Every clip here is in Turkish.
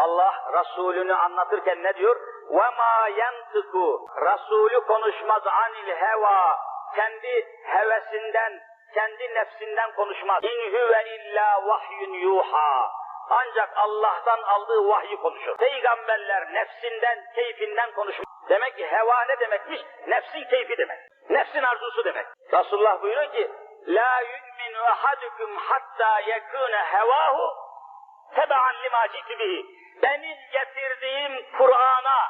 Allah Resulünü anlatırken ne diyor? وَمَا يَنْتِقُ Resulü konuşmaz anil heva. Kendi hevesinden, kendi nefsinden konuşmaz. İn huve illa vahyun yuha. Ancak Allah'tan aldığı vahyi konuşur. Peygamberler nefsinden, keyfinden konuşmaz. Demek ki heva ne demekmiş? Nefsin keyfi demek. Nefsin arzusu demek. Resulullah buyuruyor ki, La yu'minu ahadukum hatta yekune hevahu tebaan lima citu bihi. Benim getirdiğim Kur'an'a,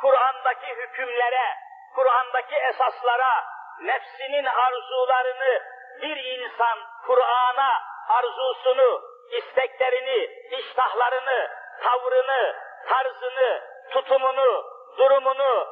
Kur'an'daki hükümlere, Kur'an'daki esaslara, nefsinin arzularını bir insan Kur'an'a arzusunu, isteklerini, iştahlarını, tavrını, tarzını, tutumunu, durumunu,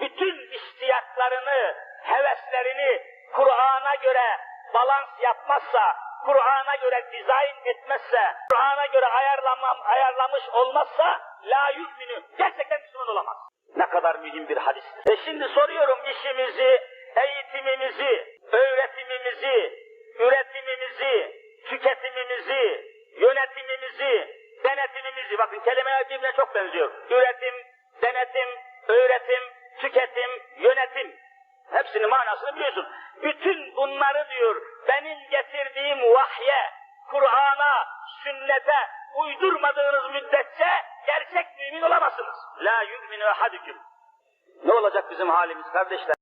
bütün istiyaklarını, heveslerini Kur'an'a göre balans yapmazsa, Kur'an'a göre dizayn etmezse, Kur'an'a göre ayarlamam, ayarlamış olmazsa la yu'minu. Gerçekten Müslüman olamaz. Ne kadar mühim bir hadis. E şimdi soruyorum işimizi, eğitimimizi, öğretimimizi, üretimimizi, tüketimimizi, yönetimimizi, denetimimizi, bakın kelimeler birbirine çok benziyor. Üretim, denetim, öğretim, tüketim, yönetim. Hepsinin manasını biliyorsun. Bütün bunları diyor benim getirdiğim vahye, Kur'an'a, sünnete uydurmadığınız müddetçe gerçek mümin olamazsınız. La yu'minu ahadukum. Ne olacak bizim halimiz kardeşler?